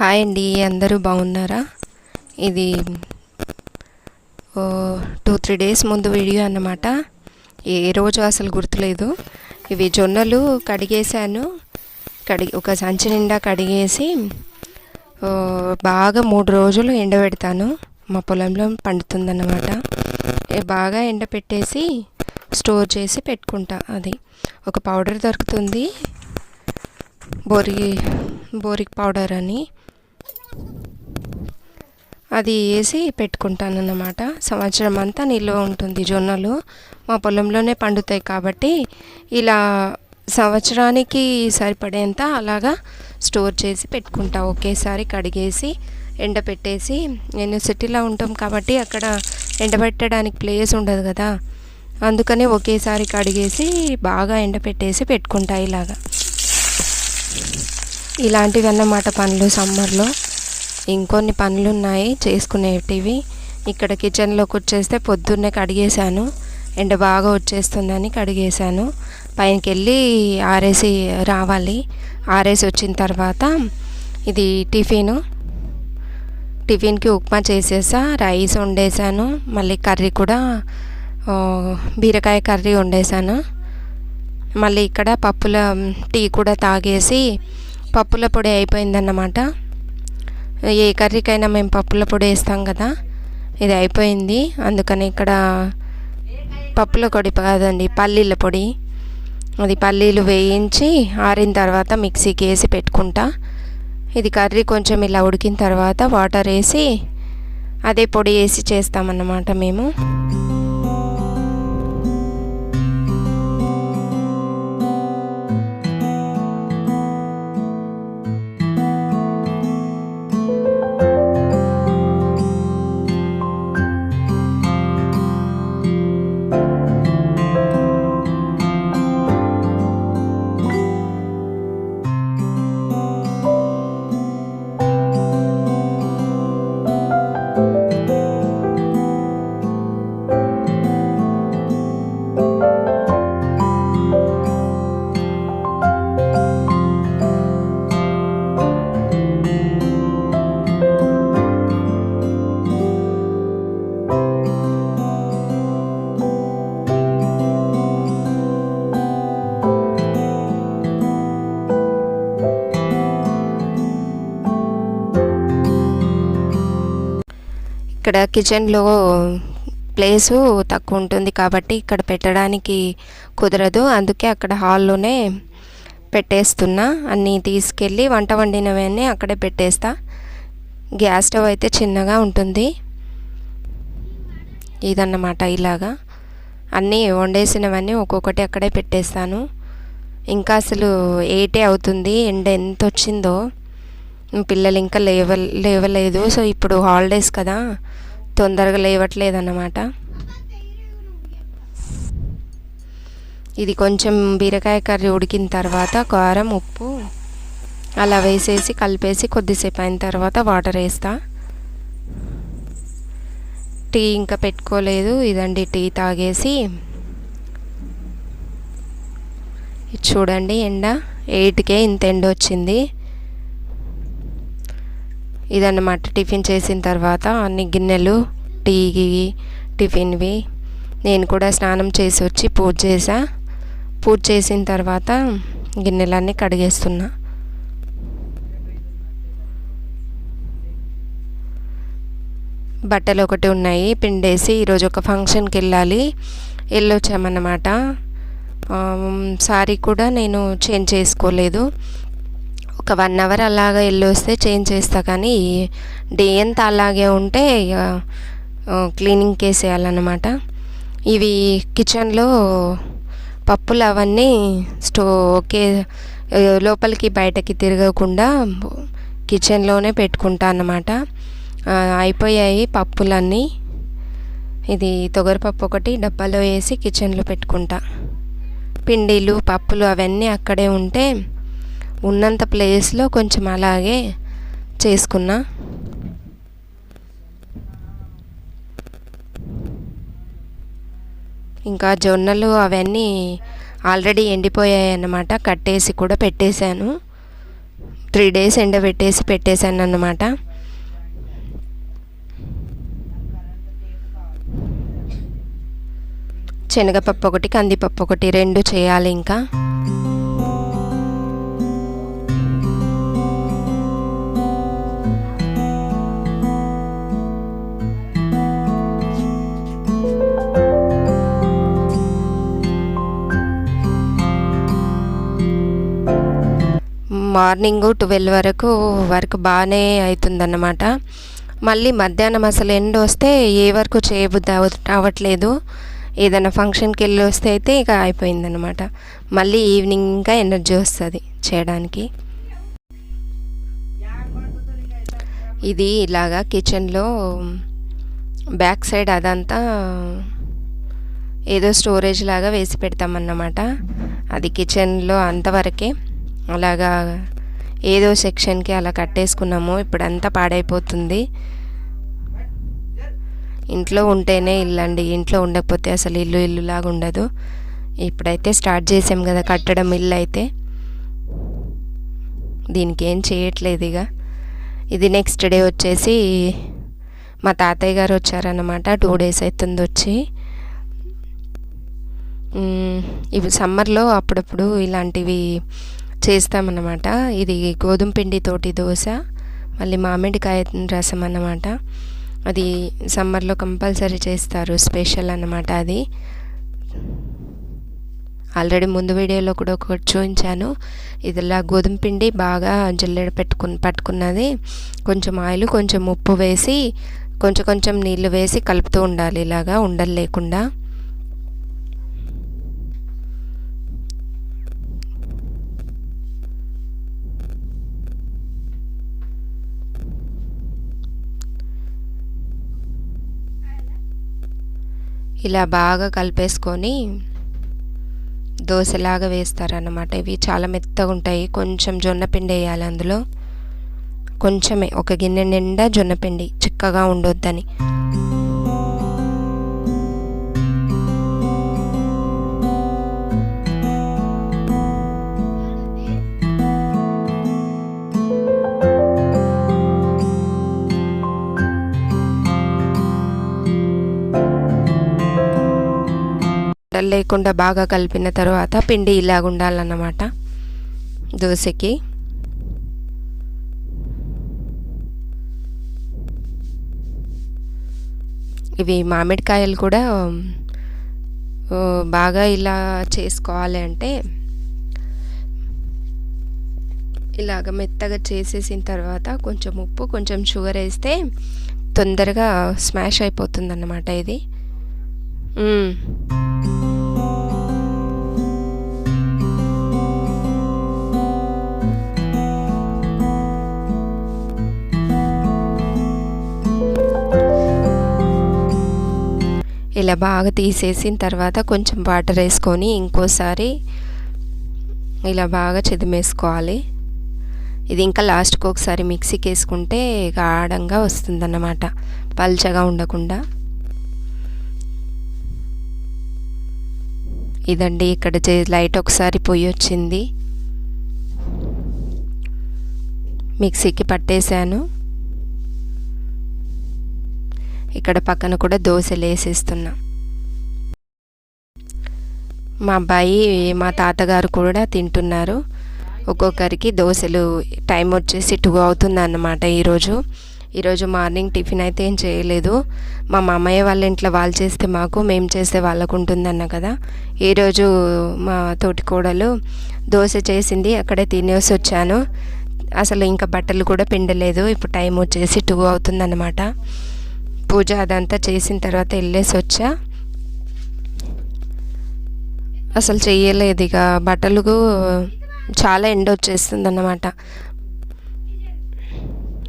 Hi అండి అందరూ బాగున్నారా? ఇది టూ త్రీ డేస్ ముందు వీడియో అన్నమాట. ఏ రోజు అసలు గుర్తులేదు. ఇవి జొన్నలు కడిగేశాను. కడిగి ఒక సంచి నిండా కడిగేసి బాగా మూడు రోజులు ఎండబెడతాను. మా పొలంలో పండుతుందన్నమాట. ఏ బాగా ఎండపెట్టేసి స్టోర్ చేసి పెట్టుకుంటా అది. ఒక పౌడర్ దొరుకుతుంది. బోరి బోరిక్ పౌడర్ అని. అది వేసి పెట్టుకుంటాను అన్నమాట సంవత్సరం అంతా నిల్వ ఉంటుంది జొన్నలు. మా పొలంలోనే పండుతాయి కాబట్టి ఇలా సంవత్సరానికి సరిపడేంత అలాగా స్టోర్ చేసి పెట్టుకుంటా. ఒకేసారి కడిగేసి ఎండపెట్టేసి నేను సిటీలో ఉంటాం కాబట్టి అక్కడ ఎండబెట్టడానికి ప్లేస్ ఉండదు కదా. అందుకనే ఒకేసారి కడిగేసి బాగా ఎండపెట్టేసి పెట్టుకుంటా ఇలాగా. ఇలాంటివి అన్నమాట పనులు సమ్మర్లో. ఇంకొన్ని పనులు ఉన్నాయి చేసుకునేటివి. ఇక్కడ కిచెన్లోకి వచ్చేస్తే పొద్దున్నే కడిగేశాను. ఎండ బాగా వచ్చేస్తుందని కడిగేశాను. పైనకి వెళ్ళి ఆరేసి రావాలి. ఆరేసి వచ్చిన తర్వాత ఇది టిఫిన్. టిఫిన్కి ఉప్మా చేసేసా రైస్ వండేసాను మళ్ళీ కర్రీ కూడా బీరకాయ కర్రీ వండేసాను మళ్ళీ ఇక్కడ పప్పుల టీ కూడా తాగేసి పప్పుల పొడి అయిపోయిందన్నమాట. ఏ కర్రీకైనా మేము పప్పుల పొడి వేస్తాం కదా. ఇది అయిపోయింది. అందుకని ఇక్కడ పప్పుల పొడి కాదండి పల్లీల పొడి. అది పల్లీలు వేయించి ఆరిన తర్వాత మిక్సీకి వేసి పెట్టుకుంటా. ఇది కర్రీ కొంచెం ఇలా ఉడికిన తర్వాత వాటర్ వేసి అదే పొడి వేసి చేస్తామన్నమాట మేము. ఇక్కడ కిచెన్లో ప్లేసు తక్కువ ఉంటుంది కాబట్టి ఇక్కడ పెట్టడానికి కుదరదు. అందుకే అక్కడ హాల్లోనే పెట్టేస్తున్నా. అన్నీ తీసుకెళ్ళి వంట వండినవన్నీ అక్కడే పెట్టేస్తా. గ్యాస్ స్టవ్ అయితే చిన్నగా ఉంటుంది. ఇదన్నమాట ఇలాగా. అన్నీ వండేసినవన్నీ ఒక్కొక్కటి అక్కడే పెట్టేస్తాను. ఇంకా అసలు ఎయిటే అవుతుంది. ఎండ ఎంత వచ్చిందో పిల్లలు ఇంకా లేవ లేవలేదు. సో ఇప్పుడు హాలిడేస్ కదా. తొందరగా లేవట్లేదు అన్నమాట ఇది కొంచెం బీరకాయ కర్రీ ఉడికిన తర్వాత కారం ఉప్పు అలా వేసేసి కలిపేసి కొద్దిసేపు అయిన తర్వాత వాటర్ వేస్తా. టీ ఇంకా పెట్టుకోలేదు. ఇదండి టీ తాగేసి. చూడండి ఎండ. ఎయిట్కే ఇంత ఎండ వచ్చింది. ఇదన్నమాట టిఫిన్ చేసిన తర్వాత అన్ని గిన్నెలు టీకి టిఫిన్వి నేను కూడా స్నానం చేసి వచ్చి పూజ చేసా పూజ చేసిన తర్వాత గిన్నెలన్నీ కడిగేస్తున్నా. బట్టలు ఒకటి ఉన్నాయి పిండేసి ఈరోజు ఒక ఫంక్షన్కి వెళ్ళాలి. వెళ్ళొచ్చామన్నమాట. సారీ కూడా నేను చేంజ్ చేసుకోలేదు. ఒక వన్ అవర్ అలాగా వెళ్ళొస్తే చేంజ్ చేస్తా కానీ డే అంతా అలాగే ఉంటే ఇక క్లీనింగ్ వేసేయాలన్నమాట ఇవి కిచెన్లో పప్పులు అవన్నీ స్టో ఓకే లోపలికి బయటకి తిరగకుండా కిచెన్లోనే పెట్టుకుంటా అన్నమాట. అయిపోయాయి పప్పులన్నీ. ఇది తొగరపప్పు ఒకటి డబ్బాలో వేసి కిచెన్లో పెట్టుకుంటా. పిండిలు పప్పులు అవన్నీ అక్కడే ఉంటే ఉన్నంత ప్లేస్లో కొంచెం అలాగే చేసుకున్నా. ఇంకా జొన్నలు అవన్నీ ఆల్రెడీ ఎండిపోయాయి అన్నమాట కట్టేసి కూడా పెట్టేశాను. త్రీ డేస్ ఎండబెట్టేసి పెట్టేశాను అన్నమాట శనగపప్పు ఒకటి కందిపప్పు ఒకటి రెండు చేయాలి ఇంకా. మార్నింగ్ ట్వెల్వ్ వరకు వర్క్ బాగానే అవుతుందన్నమాట మళ్ళీ మధ్యాహ్నం అసలు ఎండ వస్తే ఏ వరకు చేయబుద్ధి అవ్వట్లేదు. ఏదైనా ఫంక్షన్కి వెళ్ళి వస్తే అయితే ఇక అయిపోయిందనమాట మళ్ళీ ఈవినింగ్ ఇంకా ఎనర్జీ వస్తుంది చేయడానికి. ఇది ఇలాగా కిచెన్లో బ్యాక్ సైడ్ అదంతా ఏదో స్టోరేజ్ లాగా వేసి పెడతామన్నమాట. అది కిచెన్లో అంతవరకే. అలాగా ఏదో సెక్షన్కి అలా కట్టేసుకున్నాము. ఇప్పుడు అంతా పాడైపోతుంది. ఇంట్లో ఉంటేనే ఇల్లు అండి ఇంట్లో ఉండకపోతే అసలు ఇల్లు ఇల్లు లాగా ఉండదు. ఇప్పుడైతే స్టార్ట్ చేసాం కదా కట్టడం ఇల్లు అయితే. దీనికి ఏం చేయట్లేదు ఇక. ఇది నెక్స్ట్ డే వచ్చేసి మా తాతయ్య గారు వచ్చారన్నమాట. టూ డేస్ అవుతుంది వచ్చి. ఇవి సమ్మర్లో అప్పుడప్పుడు ఇలాంటివి చేస్తామన్నమాట. ఇది గోధుమ పిండితోటి దోశ మళ్ళీ మామిడికాయ రసం అన్నమాట. అది సమ్మర్లో కంపల్సరీ చేస్తారు స్పెషల్ అన్నమాట అది. ఆల్రెడీ ముందు వీడియోలో కూడా ఒకటి చూపించాను. ఇదిలా గోధుమ పిండి బాగా జల్లెడ పెట్టుకు పట్టుకున్నది. కొంచెం ఆయిల్ కొంచెం ఉప్పు వేసి కొంచెం కొంచెం నీళ్ళు వేసి కలుపుతూ ఉండాలి. ఇలాగా ఉండలు లేకుండా. ఇలా బాగా కలిపేసుకొని దోశలాగా వేస్తారన్నమాట. ఇవి చాలా మెత్తగా ఉంటాయి. కొంచెం జొన్నపిండి వేయాలి అందులో. కొంచెమే. ఒక గిన్నె నిండా జొన్నపిండి చిక్కగా ఉండొద్దని. లేకుండా బాగా కలిపిన తర్వాత పిండి ఇలాగ ఉండాలన్నమాట. దోశకి. ఇవి మామిడికాయలు కూడా బాగా ఇలా చేసుకోవాలి అంటే ఇలాగ మెత్తగా చేసేసిన తర్వాత కొంచెం ఉప్పు కొంచెం షుగర్ వేస్తే తొందరగా స్మాష్ అయిపోతుంది అన్నమాట ఇది ఇలా బాగా తీసేసిన తర్వాత కొంచెం వాటర్ వేసుకొని ఇంకోసారి ఇలా బాగా చెదిమేసుకోవాలి. ఇది ఇంకా లాస్ట్కి ఒకసారి మిక్సీకి వేసుకుంటే గాఢంగా వస్తుందన్నమాట. పల్చగా ఉండకుండా. ఇదండి ఇక్కడ లైట్ ఒకసారి పొయ్యి వచ్చింది. మిక్సీకి పట్టేశాను. ఇక్కడ పక్కన కూడా దోశలు వేసేస్తున్నా. మా అబ్బాయి మా తాతగారు కూడా తింటున్నారు. ఒక్కొక్కరికి దోశలు టైం వచ్చేసి టూ అవుతుంది అన్నమాట ఈరోజు. ఈరోజు మార్నింగ్ టిఫిన్ అయితే ఏం చేయలేదు. మా మామయ్య వాళ్ళ ఇంట్లో వాళ్ళు చేస్తే మాకు మేము చేస్తే వాళ్ళకు ఉంటుందన్న కదా. ఈరోజు మా తోటి కోడలు దోశ చేసింది అక్కడే తినేసి వచ్చాను. అసలు ఇంకా బట్టలు కూడా పిండలేదు ఇప్పుడు టైం వచ్చేసి టూ అవుతుందన్నమాట. పూజ అదంతా చేసిన తర్వాత వెళ్ళేసి వచ్చా. అసలు చెయ్యలేదు ఇక. బట్టలకు చాలా ఎండ వచ్చేస్తుంది అన్నమాట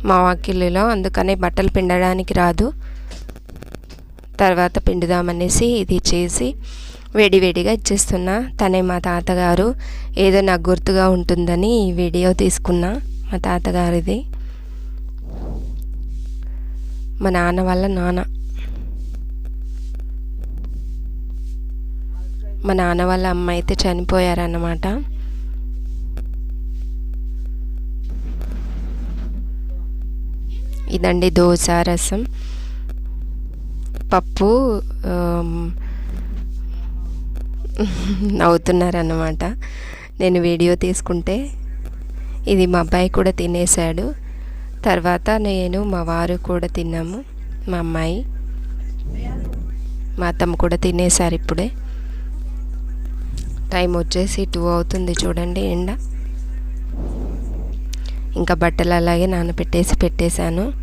మా వాకిలిలో అందుకని బట్టలు పిండడానికి రాదు. తర్వాత పిండుదామనేసి ఇది చేసి వేడివేడిగా ఇచ్చేస్తున్నా. తనే మా తాతగారు ఏదో నాకు గుర్తుగా ఉంటుందని ఈ వీడియో తీసుకున్నా. మా తాతగారిది. మా నాన్న వాళ్ళ నాన్న. మా నాన్న వాళ్ళ అమ్మ అయితే చనిపోయారన్నమాట. ఇదండి దోశ రసం. పప్పు నవ్వుతున్నారన్నమాట. నేను వీడియో తీసుకుంటే ఇది మా అబ్బాయి కూడా తినేశాడు. తర్వాత నేను మా వారు కూడా తిన్నాము. మా అమ్మాయి మా అత్తమ్మ కూడా తినేశారు ఇప్పుడే. టైం వచ్చేసి టూ అవుతుంది చూడండి ఎండ. ఇంకా బట్టలు అలాగే నానబెట్టేసి పెట్టేశాను.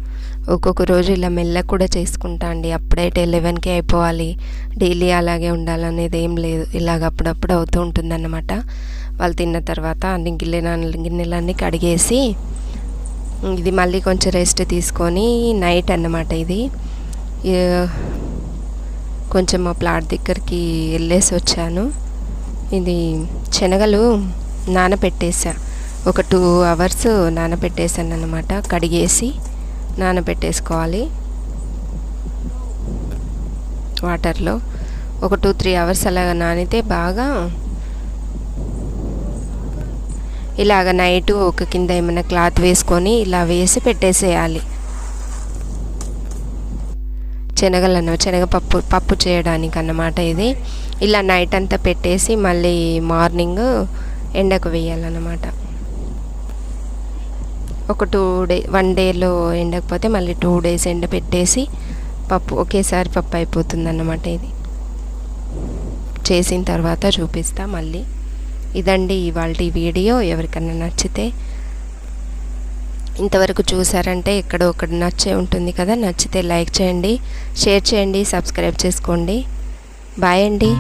ఒక్కొక్క రోజు ఇలా మెల్ల కూడా చేసుకుంటా అండి. అప్పుడైతే లెవెన్కి అయిపోవాలి. డైలీ అలాగే ఉండాలనేది ఏం లేదు. ఇలాగ అప్పుడప్పుడు అవుతూ ఉంటుందన్నమాట. వాళ్ళు తిన్న తర్వాత అన్ని గిన్నె గిన్నెలన్నీ కడిగేసి ఇది మళ్ళీ కొంచెం రెస్ట్ తీసుకొని నైట్ అన్నమాట ఇది. కొంచెం మా ప్లాట్ దగ్గరికి వెళ్ళేసి వచ్చాను. ఇది శనగలు నానబెట్టేసా ఒక టూ అవర్స్ నానబెట్టేసాను అనమాట కడిగేసి నానబెట్టేసుకోవాలి వాటర్లో. ఒక టూ త్రీ అవర్స్ అలాగ నానితే బాగా ఇలాగ నైట్ ఒక కింద ఏమైనా క్లాత్ వేసుకొని ఇలా వేసి పెట్టేసేయాలి. శనగలను శనగపప్పు పప్పు చేయడానికి అన్నమాట ఇది. ఇలా నైట్ అంతా పెట్టేసి మళ్ళీ మార్నింగ్ ఎండకు వేయాలన్నమాట. ఒక టూ డే వన్ డేలో ఎండకపోతే మళ్ళీ టూ డేస్ ఎండ పెట్టేసి పప్పు ఒకేసారి పప్పు అయిపోతుంది అన్నమాట ఇది. చేసిన తర్వాత చూపిస్తా మళ్ళీ. ఇదండి ఇవాళ వీడియో. ఎవరికైనా నచ్చితే ఇంతవరకు చూసారంటే ఎక్కడో ఒకటి నచ్చే ఉంటుంది కదా. నచ్చితే లైక్ చేయండి షేర్ చేయండి సబ్స్క్రైబ్ చేసుకోండి. బాయ్ అండి.